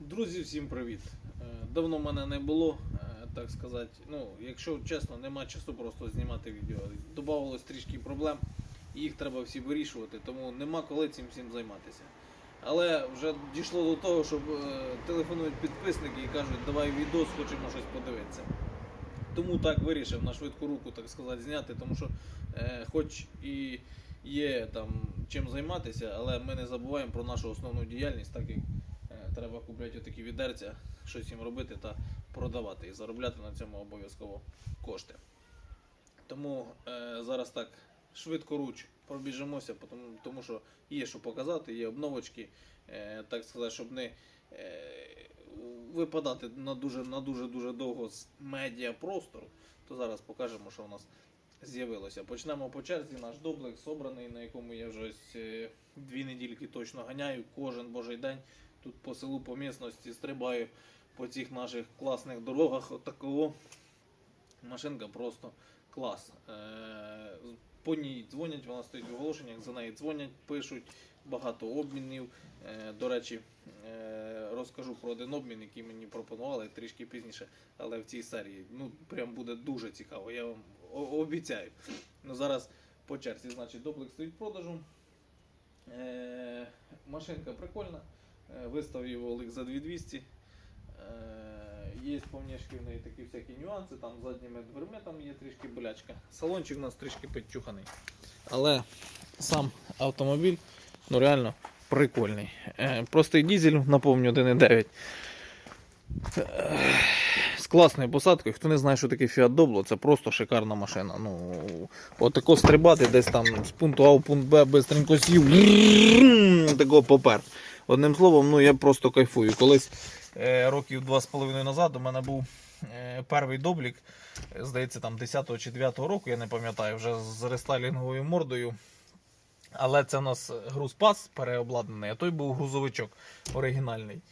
Друзі, всім привіт! Е, Давно мене не було, е, так сказати. Ну, якщо чесно, нема часу просто знімати відео. Добавилось трішки проблем, і їх треба всі вирішувати, тому нема коли цим всім займатися. Але вже дійшло до того, що е, телефонують підписники і кажуть, давай відос, хочемо щось подивитися. Тому так вирішив на швидку руку, так сказати, зняти, тому що е, хоч і є там чим займатися, але ми не забуваємо про нашу основну діяльність, так як Треба купляти такі відерця, щось їм робити та продавати і заробляти на цьому обов'язково кошти. Тому е, зараз так швидко руч пробіжимося, тому, тому що є що показати, є обновочки, е, так сказати, щоб не е, випадати на дуже на дуже дуже довго з медіапростору, то зараз покажемо, що у нас з'явилося. Почнемо по черзі. Наш доблик собраний, на якому я вже ось, е, дві недільки точно ганяю кожен божий день. Тут по селу, по місності стрибаю по цих наших класних дорогах. Отакого машинка просто клас. Е, По ній дзвонять, вона стоїть в оголошеннях, за неї дзвонять, пишуть багато обмінів. Е, До речі, е, розкажу про один обмін, який мені пропонували трішки пізніше, але в цій серії. Ну, прям буде дуже цікаво, я вам обіцяю. Ну, зараз по черзі, значить, доблик стоїть в продажу. Машинка прикольна. Е, Виставив його Олег за 2200. Е, Є повнішки в неї такі всякі нюанси, там задніми дверми там є трішки болячка. Салончик у нас трішки підчуханий. Але сам автомобіль ну реально прикольний. Е, Простий дізель, напомню, 1.9. Е, З класною посадкою. Хто не знає, що таке Fiat Doblo, це просто шикарна машина. Ну, отако стрибати десь там з пункту А в пункт Б бистренько сів. Такого попер. Одним словом, ну я просто кайфую. Колись е, років два з половиною назад у мене був е, перший доблік, здається, там 10 чи 9 року, я не пам'ятаю, вже з рестайлінговою мордою. Але це у нас грузпас переобладнаний, а той був грузовичок оригінальний.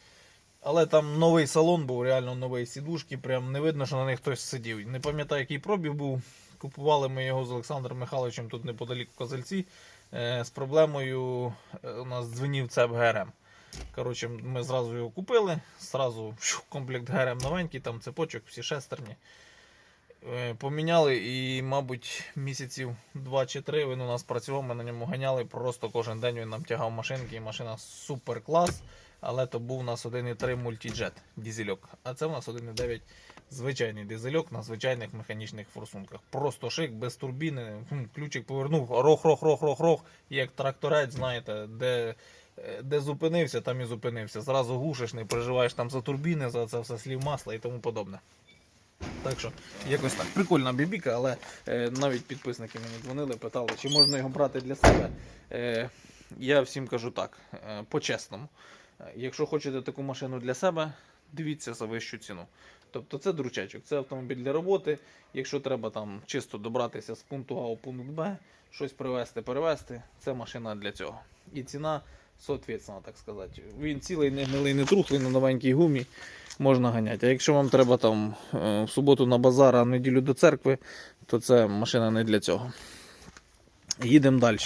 Але там новий салон був, реально новий сідушки, прям не видно, що на них хтось сидів. Не пам'ятаю, який пробіг був. Купували ми його з Олександром Михайловичем тут неподалік в Козельці. Е, з проблемою у нас дзвенів цеп ГРМ. Коротше, ми зразу його купили, зразу комплект ГРМ новенький, там цепочок, всі шестерні. Е, Поміняли і, мабуть, місяців 2 чи 3 він у нас працював, ми на ньому ганяли. Просто кожен день він нам тягав машинки, і машина супер клас. Але то був у нас 1.3 мультіджет дізельок. А це у нас 1.9 звичайний дизельок на звичайних механічних форсунках. Просто шик, без турбіни. Ключик повернув, рох-рох-рох-рох-рох, як тракторець, знаєте, де, де зупинився, там і зупинився. Зразу глушиш, не переживаєш там за турбіни, за це все слів масла і тому подобне. Так що, якось так. Прикольна бібіка, але е, навіть підписники мені дзвонили, питали, чи можна його брати для себе. Е, я всім кажу так, е, по-чесному. Е, Якщо хочете таку машину для себе, дивіться за вищу ціну. Тобто це дручачок, це автомобіль для роботи. Якщо треба там чисто добратися з пункту А у пункт Б, щось привезти, перевезти, це машина для цього. І ціна соответственно, так сказати. Він цілий, не гнилий, не трухлий, на новенькій гумі можна ганяти. А якщо вам треба там е, в суботу на базар, а неділю до церкви, то це машина не для цього. Їдемо далі.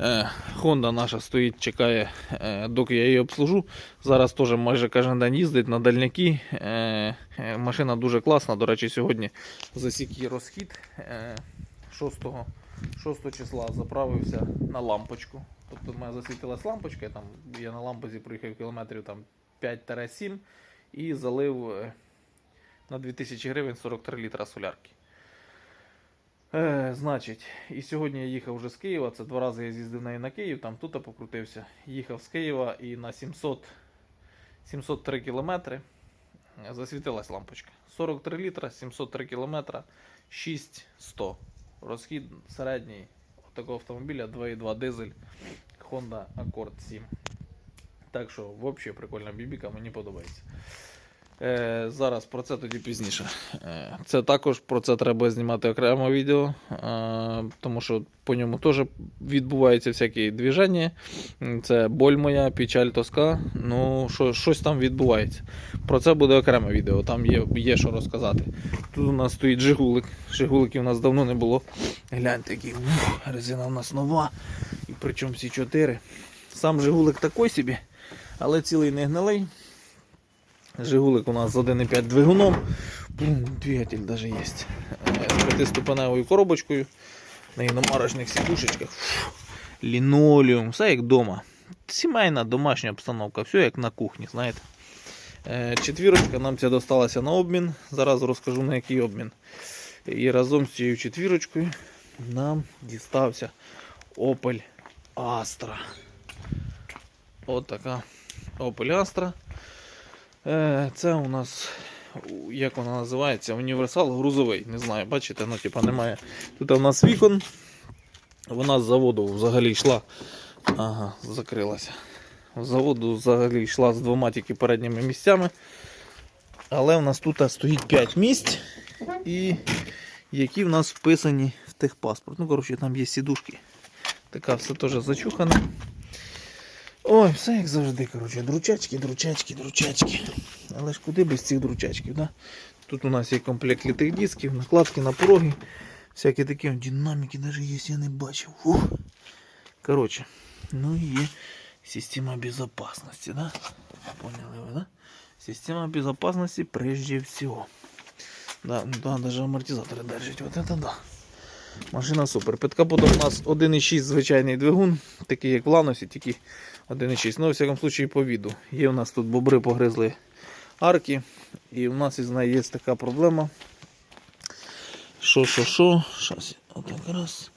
Е, Honda наша стоїть, чекає, е, доки я її обслужу. Зараз теж майже кожен день їздить на дальняки. Машина дуже класна. До речі, сьогодні засік її розхід. Е, 6, 6 числа заправився на лампочку. Тобто в мене засвітилась лампочка, там, я на лампозі проїхав кілометрів там, 5-7 і залив е, на 2000 гривень 43 літра солярки. Е, значить, і сьогодні я їхав вже з Києва. Це два рази я з'їздив на на Київ, там тут покрутився. Їхав з Києва і на 700, 703 кілометри е, засвітилась лампочка. 43 літра, 703 кілометра, 6100. Розхід середній такого автомобіля 2.2 дизель Honda Accord 7. Так що, взагалі, прикольна бібіка, мені подобається. Е, зараз про це тоді пізніше. Е, це також про це треба знімати окремо відео, е, тому що по ньому теж відбуваються всякі движення. Це боль моя, печаль тоска. Ну, що, щось там відбувається. Про це буде окреме відео, там є, є що розказати. Тут у нас стоїть Жигулик. Жигуликів у нас давно не було. Гляньте, який резина у нас нова. І причому всі чотири. Сам Жигулик такий собі, але цілий не гнилий. Жигулик у нас з 1,5 двигуном. Двигатель даже є. П'ятиступеневою коробочкою. На іномарочних сідушечках. Фу, Лінолеум, все як вдома. Сімейна домашня обстановка, все як на кухні, знаєте. Е, Четвірочка нам ця досталася на обмін. Зараз розкажу на який обмін. І разом з цією четвірочкою нам дістався Opel Astra. От така Opel Astra. Е, Це у нас, як вона називається, універсал грузовий. Не знаю, бачите, ну типа немає. Тут у нас вікон. Вона з заводу взагалі йшла. Ага, закрилася. З заводу взагалі йшла з двома тільки передніми місцями. Але в нас тут стоїть 5 місць, і які в нас вписані в техпаспорт. Ну, коротше, там є сідушки. Така все теж зачухане. Ой, все як завжди, коротше, дручачки, дручачки, дручачки. Але ж куди без цих дручачків, да? Тут у нас є комплект літих дисків, накладки на пороги. Всякі такі динаміки навіть є, я не бачив. Ух. Коротше, ну і є система безопасности, да? Поняли ви, да? Система безопасности прежде всего. Да, ну да, даже амортизаторы держать. Вот это да. Машина супер. Під капотом у нас 1,6 звичайний двигун, такий як в Ланосі, тільки 1,6. Ну, в всякому случаї по віду. Є у нас тут бобри погризли арки. І у нас із нею є така проблема. Що, що, що? Щас, отак раз.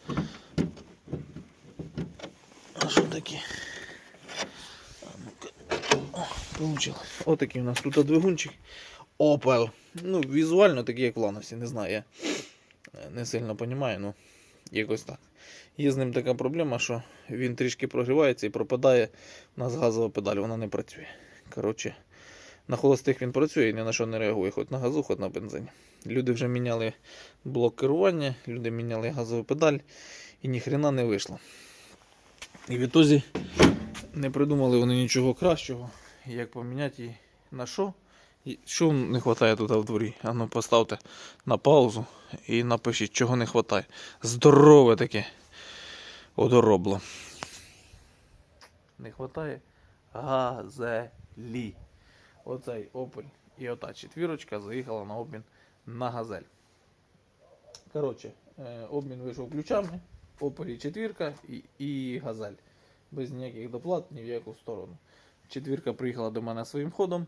А що таке? Получилось. Отакий у нас тут двигунчик. Opel. Ну, візуально такий, як в Ланосі, не знаю. Я не сильно розумію, ну якось так. Є з ним така проблема, що він трішки прогрівається і пропадає. У нас газова педаль, вона не працює. Коротше, на холостих він працює і ні на що не реагує, хоч на газу, хоч на бензині. Люди вже міняли блок керування, люди міняли газову педаль і ніхрена не вийшло. І в ітозі не придумали вони нічого кращого, як поміняти її на що. Що не вистачає тут в дворі? А ну поставте на паузу і напишіть, чого не вистачає. Здорове таке одоробло. Не вистачає газелі. Оцей Opel і ота четвірочка заїхала на обмін на газель. Коротше, е, обмін вийшов ключами, Opel і четвірка і, і газель. Без ніяких доплат ні в яку сторону. Четвірка приїхала до мене своїм ходом.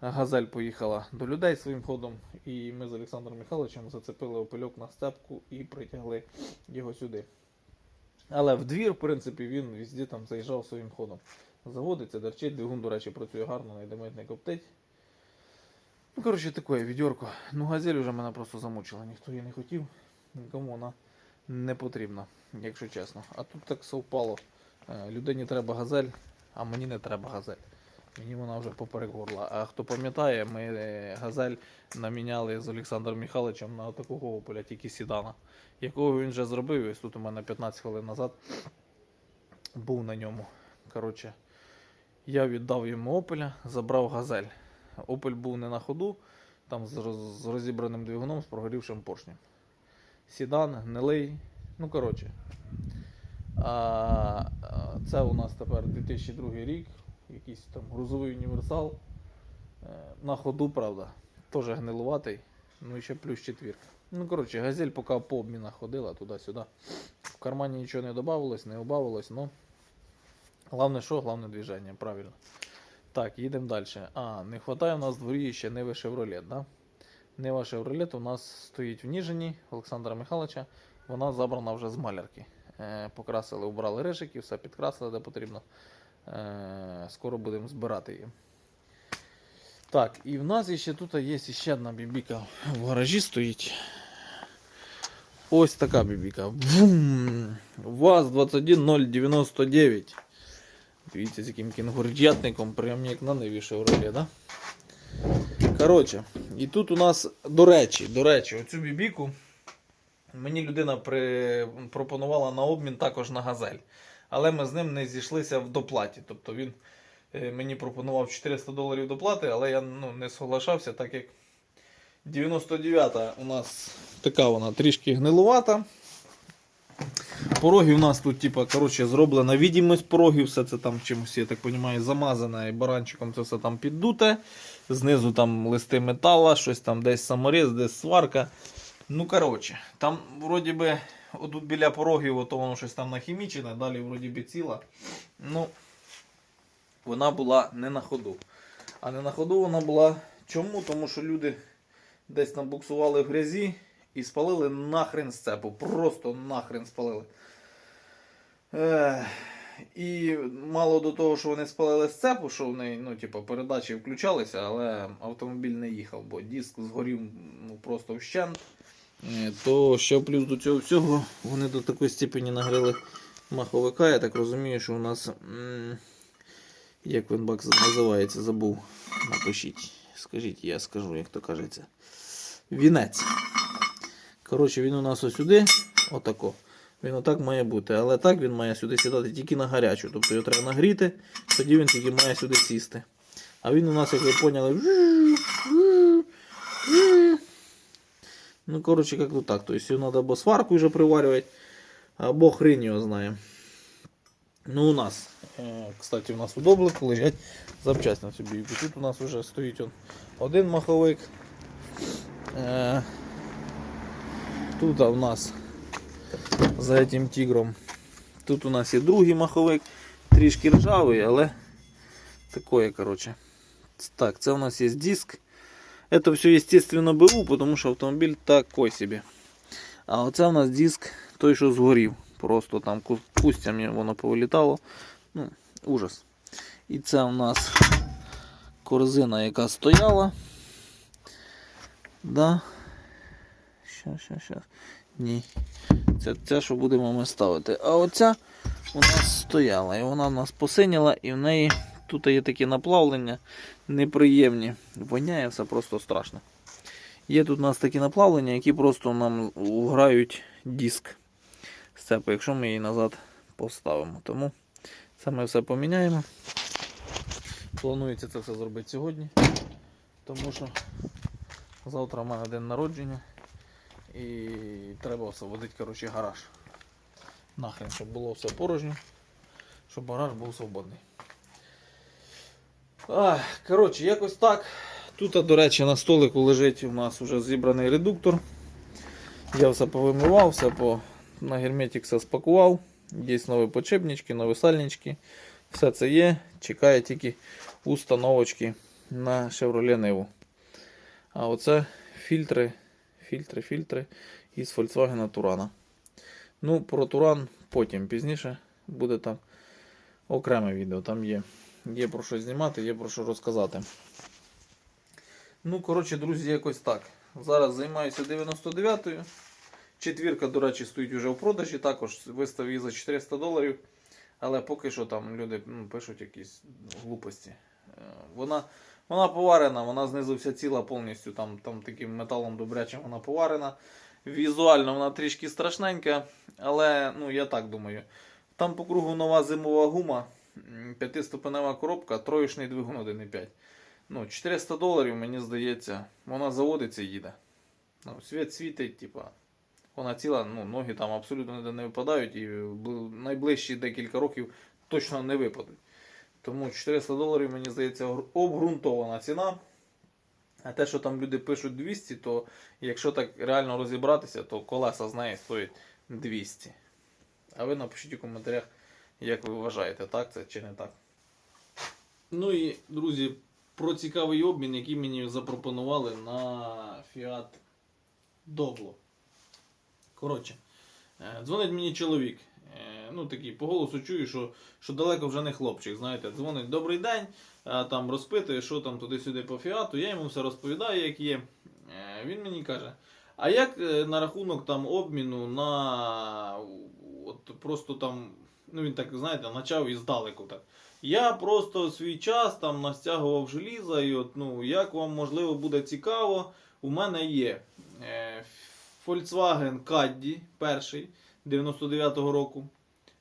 Газель поїхала до людей своїм ходом, і ми з Олександром Михайловичем зацепили опельок на степку і притягли його сюди. Але в двір, в принципі, він везде там заїжджав своїм ходом. Заводиться, дерчить, двигун, до речі, працює гарно, не димить, не коптить. Ну, коротше, таке відьорко. Ну, газель вже мене просто замучила. Ніхто її не хотів, нікому вона не потрібна, якщо чесно. А тут так совпало. Е, Людині треба газель, а мені не треба газель. Мені вона вже поперек горла. А хто пам'ятає, ми е, газель наміняли з Олександром Михайловичем на такого ополя, тільки сідана, якого він вже зробив. Ось тут у мене 15 хвилин назад був на ньому. Коротше, я віддав йому опеля, забрав газель. Опель був не на ходу, там з, роз- з розібраним двигуном, з прогорівшим поршнем. Сідан, гнилий. Ну, коротше. А, це у нас тепер 2002 рік, якийсь там грузовий універсал. Е, На ходу, правда, теж гнилуватий. Ну і ще плюс четвірка. Ну, коротше, газель поки по обмінах ходила туди-сюди. В кармані нічого не додавалось, не убавилось, ну. Головне що? Головне движення, правильно. Так, їдемо далі. А, не вистачає у нас в дворі ще Неви Chevrolet, да? Нева Chevrolet у нас стоїть в Ніжині Олександра Михайловича. Вона забрана вже з малярки. Е, покрасили, убрали рижики, все підкрасили, де потрібно. Е, скоро будемо збирати її. Так, і в нас ще тут є ще одна бібіка в гаражі стоїть. Ось така бібіка. Вум! ВАЗ-21099. Дивіться, з яким кінгурдятником, прям як на Ниві Chevrolet, да? Коротше, і тут у нас, до речі, до речі, оцю бібіку мені людина при... пропонувала на обмін також на газель. Але ми з ним не зійшлися в доплаті. Тобто він е, мені пропонував 400 доларів доплати, але я ну, не соглашався, так як 99-та у нас така вона трішки гнилувата. пороги у нас тут, типа, коротше, зроблена відімость порогів, все це там чимось, я так розумію, замазане і баранчиком це все там піддуте. Знизу там листи метала, щось там десь саморіз, десь сварка. Ну, коротше, там вроді би, отут біля порогів, ото воно щось там нахімічене, далі вроді би ціла. Ну, вона була не на ходу. А не на ходу вона була чому? Тому що люди десь набуксували в грязі і спалили нахрен сцепу. Просто нахрен спалили. І мало до того, що вони спалили сцепу, що в неї, ну, типу, передачі включалися, але автомобіль не їхав, бо диск згорів ну, просто вщент. Е, То ще плюс до цього всього вони до такої степені нагрили маховика. Я так розумію, що у нас. Як він бак називається, забув. Напишіть. Скажіть, я скажу, як то кажеться. Вінець. Коротше, він у нас ось сюди, отако. Він отак має бути. Але так він має сюди сідати тільки на гарячу. Тобто його треба нагріти, тоді він тільки має сюди сісти. А він у нас, як ви поняли, ну, коротше, як то так. Тобто його треба або сварку вже приварювати, або хрень його знає. Ну, у нас, е, кстати, у нас у доблику лежать на цю бійку. Тут у нас вже стоїть он один маховик. Е, Тут у нас за цим тигром. Тут у нас є другий маховик, трішки ржавий, але такое, короче. Так, це у нас є диск. Это все, естественно, БУ, потому що автомобіль такой собі. А оце у нас диск той, що згорів. Просто там ку- кустями воно повилітало. Ну, ужас. І це у нас корзина, яка стояла. Да. Щас, щас, щас. Ні. Це ця, що будемо ми ставити. А оця у нас стояла. І вона у нас посиніла, і в неї тут є такі наплавлення неприємні. Воняє все просто страшно. Є тут у нас такі наплавлення, які просто нам вграють диск сцепи, якщо ми її назад поставимо. Тому це ми все поміняємо. Планується це все зробити сьогодні, тому що завтра в мене день народження і треба освободити коротше, гараж. Нахрен, щоб було все порожньо, щоб гараж був свободний. Коротше, якось так. Тут, до речі, на столику лежить у нас вже зібраний редуктор. Я все повимивав, все по на герметик все спакував. Є нові подшипнички, нові сальнички. Все це є. Чекає тільки установочки на Chevrolet Nivu. А оце фільтри, фільтри, фільтри із Volkswagen Турана. Ну, про Туран потім пізніше буде там окреме відео. Там є, є про що знімати, є про що розказати. Ну, коротше, друзі, якось так. Зараз займаюся 99-ю. Четвірка, до речі, стоїть вже в продажі. Також виставив її за 400 доларів. Але поки що там люди ну, пишуть якісь глупості. Е, Вона, вона поварена, вона знизу вся ціла повністю. Там, там таким металом добрячим вона поварена. Візуально вона трішки страшненька, але ну, я так думаю. Там по кругу нова зимова гума, п'ятиступенева коробка, троєчний двигун 1.5. Ну, 400 доларів, мені здається, вона заводиться і їде. Ну, світ світить, типа. Вона ціла, ну, ноги там абсолютно ніде не випадають і бл- найближчі декілька років точно не випадуть. Тому 400 доларів, мені здається, обґрунтована ціна. А те, що там люди пишуть 200, то якщо так реально розібратися, то колеса з неї стоять 200. А ви напишіть у коментарях, як ви вважаєте, так це чи не так. Ну і, друзі, про цікавий обмін, який мені запропонували на Fiat Doblo. Коротше, е, дзвонить мені чоловік. Е, Ну, такий, по голосу чую, що, що далеко вже не хлопчик. Знаєте, дзвонить добрий день, там розпитує, що там туди-сюди по фіату. Я йому все розповідаю, як є. Е, Він мені каже: а як на рахунок там обміну на от просто там, ну він так, знаєте, почав іздалеку так. Я просто свій час там настягував желіза, і от, ну, як вам можливо буде цікаво, у мене є е, Volkswagen Caddy перший 99-го року.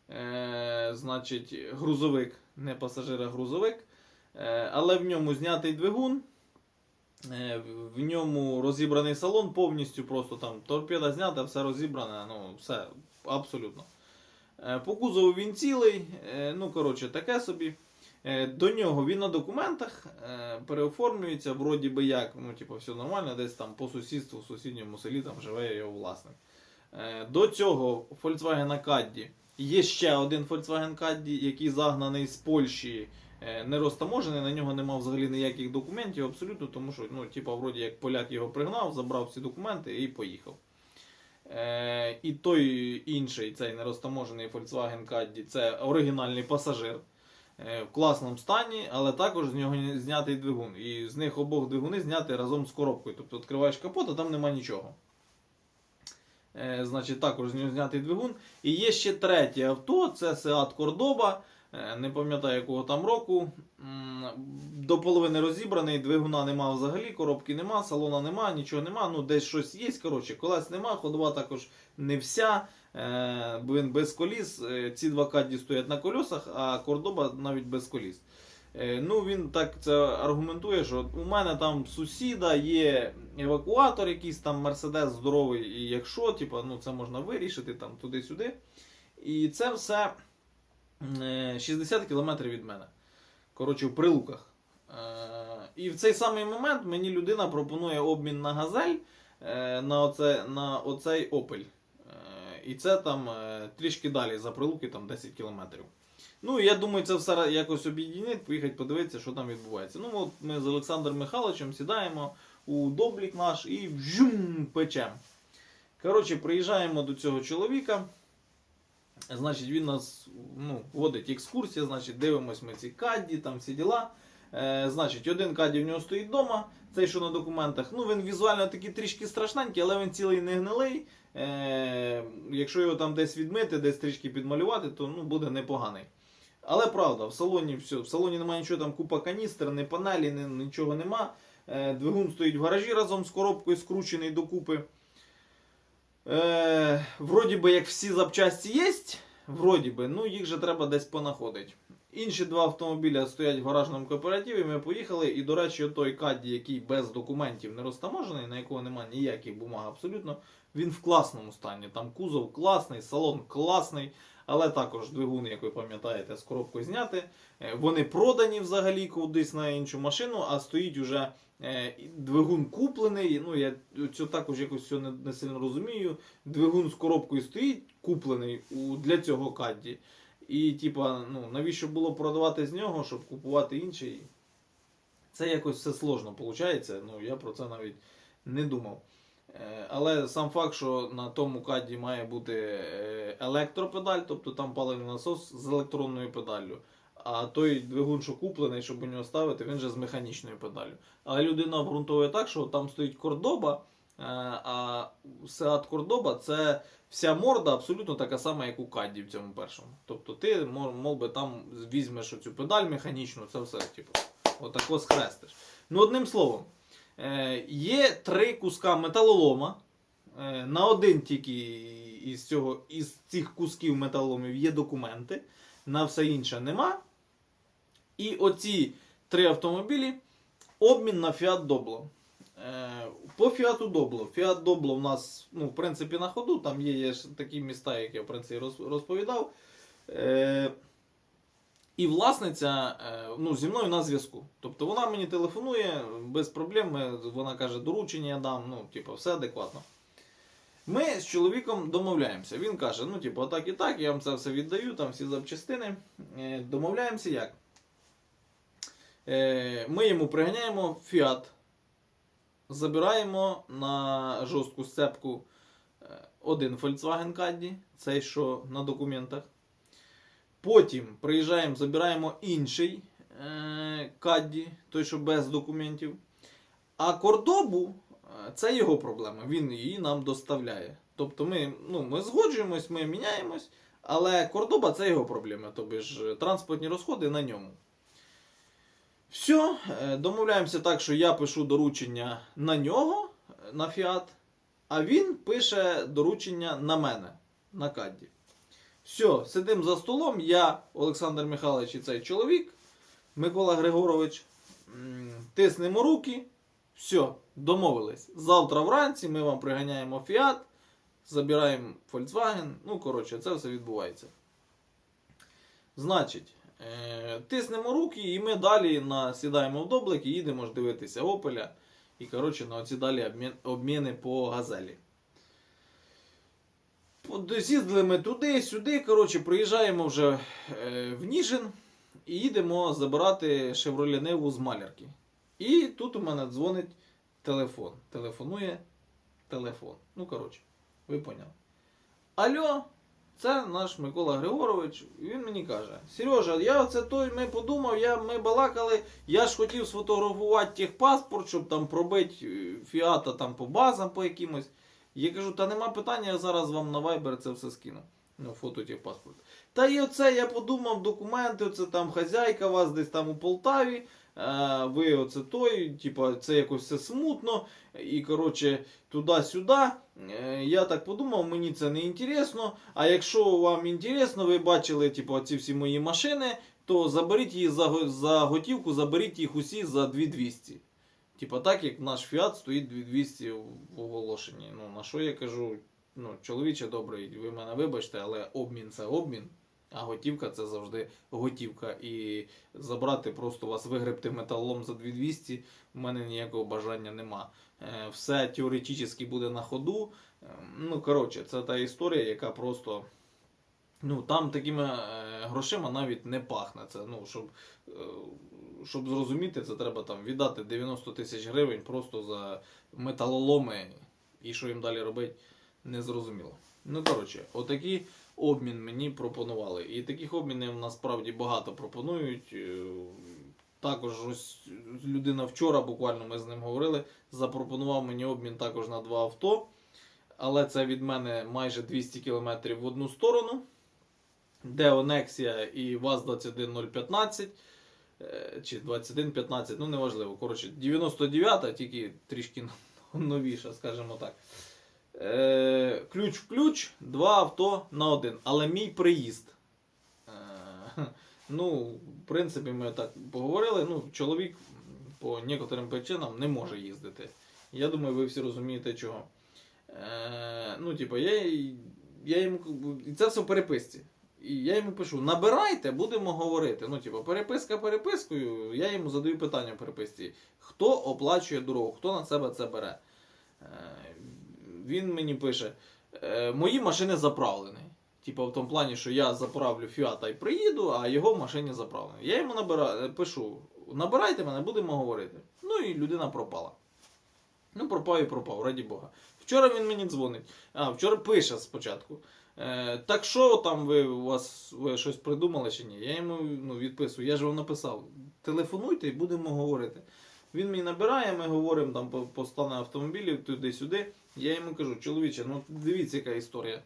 Е, значить, грузовик, не пасажир, а грузовик. Е, але в ньому знятий двигун. Е, в ньому розібраний салон повністю, просто там торпеда знята, все розібране, ну, все абсолютно. Е, По кузову він цілий, е, ну коротше, таке собі. Е, До нього він на документах переоформлюється, вроді би як, ну, типу, все нормально, десь там по сусідству, в сусідньому селі там живе його власник. До цього Volkswagen Caddy є ще один Volkswagen Caddy, який загнаний з Польщі, не розтаможений, на нього немає взагалі ніяких документів абсолютно, тому що, ну, типу, вроді як поляк його пригнав, забрав всі документи і поїхав. Е, і той інший, цей нерозтаможений Volkswagen Caddy, це оригінальний пасажир е, в класному стані, але також з нього знятий двигун. І з них обох двигуни зняти разом з коробкою. Тобто відкриваєш капот, а там нема нічого. Е, Значить, також з нього знятий двигун. І є ще третє авто, це Seat Cordoba. Е, Не пам'ятаю якого там року. До половини розібраний, двигуна нема взагалі, коробки нема, салона нема, нічого нема. Ну, десь щось є. Коротше, колес нема, ходова також не вся. Е, Він без коліс. Е, Ці два кадді стоять на колесах, а Кордоба навіть без коліс. Ну, він так це аргументує, що у мене там сусіда є евакуатор, якийсь там Мерседес здоровий, і якщо, типу, ну, це можна вирішити там туди-сюди. І це все 60 км від мене. Коротше, в прилуках. Е, І в цей самий момент мені людина пропонує обмін на газель е, на, оце, на оцей. Е, І це там е, трішки далі за прилуки, там 10 кілометрів. Ну, я думаю, це все якось об'єднати, поїхати подивитися, що там відбувається. Ну, от ми з Олександром Михайловичем сідаємо у доблік наш і вжум, печем. Коротше, приїжджаємо до цього чоловіка. Значить, він нас ну, водить екскурсія, значить, дивимось ми ці кадді, там всі діла. Е, значить, один кадді в нього стоїть вдома, цей, що на документах. Ну, він візуально такий трішки страшненький, але він цілий не гнилий. Е, якщо його там десь відмити, десь трішки підмалювати, то ну, буде непоганий. Але правда, в салоні все, в салоні немає нічого, там купа каністр, ні панелі, ні, нічого нема. Е, двигун стоїть в гаражі разом з коробкою, скручений докупи. Е, вроді би, як всі запчасті є, вроді би, ну їх же треба десь понаходити. Інші два автомобіля стоять в гаражному кооперативі. Ми поїхали. І, до речі, той Кадді, який без документів не розтаможений, на якого немає ніяких бумаг абсолютно, він в класному стані. Там кузов класний, салон класний, але також двигун, як ви пам'ятаєте, з коробкою зняти. Е, Вони продані взагалі кудись на іншу машину, а стоїть уже двигун куплений. Ну, я цю також якось не, не сильно розумію. Двигун з коробкою стоїть, куплений у, для цього Кадді. І, типа, ну, навіщо було продавати з нього, щоб купувати інший? Це якось все сложно виходить. Ну, я про це навіть не думав. Е, Але сам факт, що на тому каді має бути е, електропедаль, тобто там паливний насос з електронною педаллю. А той двигун, що куплений, щоб у нього ставити, він же з механічною педаллю. Але людина обґрунтовує так, що там стоїть кордоба, е, а Seat Кордоба це вся морда абсолютно така сама, як у Кадді в цьому першому. Тобто ти, мов, мов би, там візьмеш оцю педаль механічну, це все, типу, отако схрестиш. Ну, одним словом, е, є три куска металолома. Е, на один тільки із, цього, із цих кусків металоломів є документи, на все інше нема. І оці три автомобілі обмін на Fiat Doblo. Е, По Фіату Добло. Фіат Добло в нас, ну, в принципі, на ходу. Там є, є такі міста, як я в принципі розповідав. Е, і власниця е, ну, зі мною на зв'язку. Тобто вона мені телефонує без проблем. Вона каже, доручення я дам, ну, типу, все адекватно. Ми з чоловіком домовляємося. Він каже: ну, типу, так і так, я вам це все віддаю, там всі запчастини. Домовляємося як? Е, Ми йому приганяємо Fiat забираємо на жорстку сцепку е, один Volkswagen Caddy, цей що на документах. Потім приїжджаємо, забираємо інший е, Caddy, той, що без документів. А Кордобу це його проблема. Він її нам доставляє. Тобто ми, ну, ми згоджуємось, ми міняємось, але Кордоба це його проблема. Тобто ж транспортні розходи на ньому. Все, домовляємося так, що я пишу доручення на нього, е, на Фіат, а він пише доручення на мене, на Кадді. Все, сидимо за столом, я, Олександр Михайлович і цей чоловік, Микола Григорович, тиснемо руки. Все, домовились. Завтра вранці ми вам приганяємо Фіат, забираємо Volkswagen. Ну, коротше, це все відбувається. Значить, тиснемо руки, і ми далі сідаємо в доблик і їдемо ж дивитися Опеля. І, коротше, на оці далі обміни по газелі. З'їздили ми туди, сюди. Коротше, приїжджаємо вже е, в Ніжин і їдемо забирати Chevrolet Неву з малярки. І тут у мене дзвонить телефон. Телефонує телефон. Ну, коротше, ви поняли. Алло, це наш Микола Григорович. Він мені каже: Сережа, я оце той ми подумав, я, ми балакали, я ж хотів сфотографувати техпаспорт, щоб там пробити е, фіата там по базам по якимось. Я кажу, та нема питання, я зараз вам на Viber це все скину. Ну, фото техпаспорт. Та і оце я подумав, документи, оце там хазяйка вас десь там у Полтаві. е, Ви оце той, типа, це якось все смутно. І коротше, туди-сюди. Е, Я так подумав, мені це не інтересно. А якщо вам інтересно, ви бачили типу, ці всі мої машини, то заберіть її за, за готівку, заберіть їх усі за 2200. Типа так, як наш Фіат стоїть 2200 в оголошенні. Ну, на що я кажу, ну, чоловіче добрий, ви мене вибачте, але обмін це обмін. А готівка це завжди готівка. І забрати просто вас вигребти металолом за 2200 у мене ніякого бажання нема. Е, Все теоретично буде на ходу. Е, Ну, коротше, це та історія, яка просто. Ну, там такими е, грошима навіть не пахне. Це, ну, щоб, щоб зрозуміти, це треба там віддати 90 тисяч гривень просто за металоломи. І що їм далі робити, не зрозуміло. Ну, коротше, отакий обмін мені пропонували. І таких обмінів насправді багато пропонують. Е, Також ось людина вчора, буквально ми з ним говорили, запропонував мені обмін також на два авто. Але це від мене майже 200 км в одну сторону. Де Nexia і ВАЗ-21015 е, чи 2115, ну неважливо. Коротше, 99-та, тільки трішки новіша, скажімо так. Е, ключ в ключ, два авто на один. Але мій приїзд. Е, ну, в принципі, ми так поговорили. Ну, чоловік по некоторим причинам не може їздити. Я думаю, ви всі розумієте чого. Е, ну, типу, я, я йому і це все в переписці. І я йому пишу: набирайте, будемо говорити. Ну, типу, переписка перепискою, я йому задаю питання в переписці. Хто оплачує дорогу, хто на себе це бере? Е, він мені пише: е, мої машини заправлені. Типу, в тому плані, що я заправлю Фіата і приїду, а його машині заправлені. Я йому набираю, пишу: набирайте мене, будемо говорити. Ну і людина пропала. Ну, пропав і пропав, раді Бога. Вчора він мені дзвонить. А, вчора пише спочатку. Е, так що там ви у вас ви щось придумали чи ні? Я йому ну, відписую, я ж вам написав. Телефонуйте і будемо говорити. Він мені набирає, ми говоримо там по, по стану автомобілів туди-сюди. Я йому кажу, чоловіче, ну дивіться, яка історія.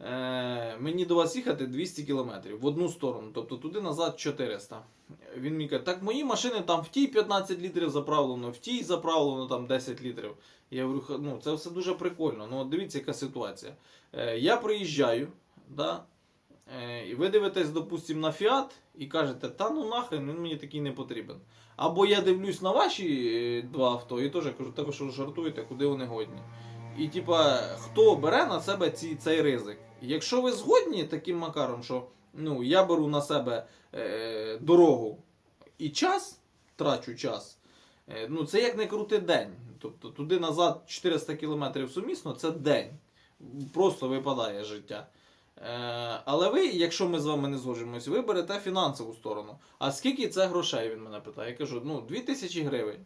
Е, мені до вас їхати 200 кілометрів в одну сторону, тобто туди назад 400. Він мені каже, так мої машини там в тій 15 літрів заправлено, в тій заправлено там 10 літрів. Я говорю, ну це все дуже прикольно. Ну дивіться, яка ситуація. Е, я приїжджаю, да, е, і ви дивитесь, допустимо, на Фіат і кажете, та ну нахрен, він мені такий не потрібен. Або я дивлюсь на ваші е, два авто і теж кажу, та ви що жартуєте, куди вони годні. І типа, хто бере на себе ці, цей ризик? Якщо ви згодні таким макаром, що ну, я беру на себе е, дорогу і час, трачу час, е, ну це як не крути день. Тобто туди назад 400 км сумісно це день. Просто випадає життя. Е, але ви, якщо ми з вами не згоджуємось, ви берете фінансову сторону. А скільки це грошей? Він мене питає. Я кажу, ну 2000 гривень.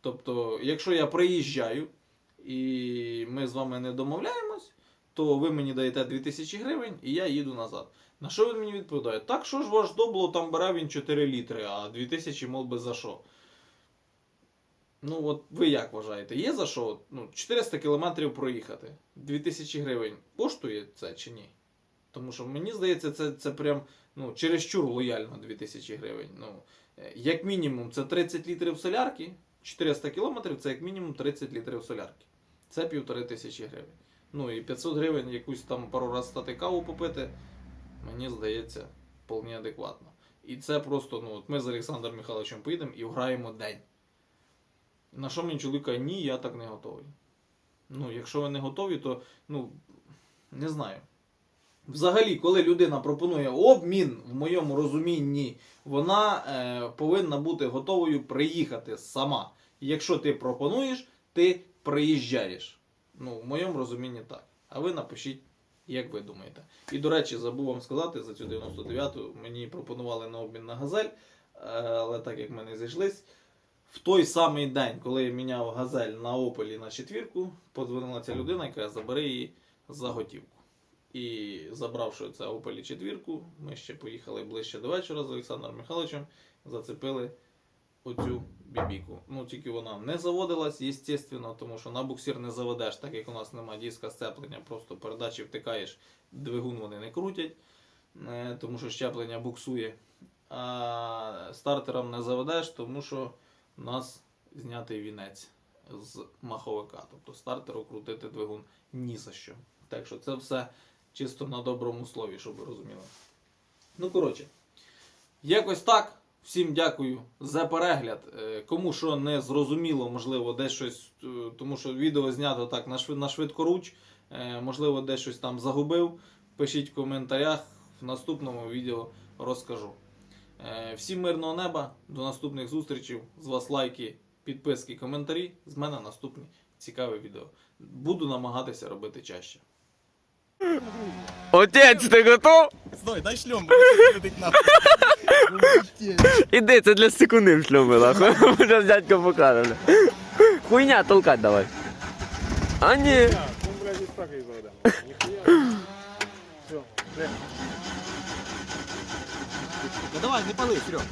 Тобто, якщо я приїжджаю і ми з вами не домовляємось, то ви мені даєте 2000 гривень і я їду назад. На що він мені відповідає? Так що ж ваш добло там бере він 4 літри, а 2000 мов би за що? Ну, от ви як вважаєте, є за що? Ну, 400 кілометрів проїхати. 2000 гривень коштує це чи ні? Тому що мені здається, це, це прям ну, чересчур лояльно 2000 гривень. Ну, е, як мінімум, це 30 літрів солярки. 400 кілометрів це як мінімум 30 літрів солярки. Це півтори тисячі гривень. Ну і 500 гривень якусь там пару раз стати каву попити, мені здається, вполне адекватно. І це просто, ну, от ми з Олександром Михайловичем поїдемо і граємо день. На що мені чоловік каже, ні, я так не готовий. Ну, якщо ви не готові, то ну, не знаю. Взагалі, коли людина пропонує обмін, в моєму розумінні, вона е, повинна бути готовою приїхати сама. Якщо ти пропонуєш, ти приїжджаєш. Ну, в моєму розумінні так. А ви напишіть, як ви думаєте. І, до речі, забув вам сказати, за цю 99-ту мені пропонували на обмін на газель, е, але так як ми не зійшлись, в той самий день, коли я міняв газель на Опелі на четвірку, подзвонила ця людина, яка забере її за готівку. І забравши це Opel четвірку, ми ще поїхали ближче до вечора з Олександром Михайловичем, зацепили оцю бібіку. Ну, тільки вона не заводилась, звісно, тому що на буксир не заведеш, так як у нас немає диска сцеплення, просто передачі втикаєш, двигун вони не крутять, е, тому що щеплення буксує. А стартером не заведеш, тому що у нас знятий вінець з маховика. Тобто стартеру крутити двигун ні за що. Так що це все чисто на доброму слові, щоб ви розуміли. Ну, коротше, якось так. Всім дякую за перегляд. Е, Кому що не зрозуміло, можливо, десь щось, е, тому що відео знято так на, швидкоруч, е, можливо, десь щось там загубив. Пишіть в коментарях, в наступному відео розкажу. Всім мирного неба, до наступних зустрічей. З вас лайки, підписки, коментарі. З мене наступні цікаві відео. Буду намагатися робити чаще. Отець, ти готов? Стой, дай шлем, бо ти нахуй. Іди, це для секунди шльоми, нахуй. Зараз дядько покаже. Хуйня, толкать давай. А ні. Ну давай, не пали, Серег.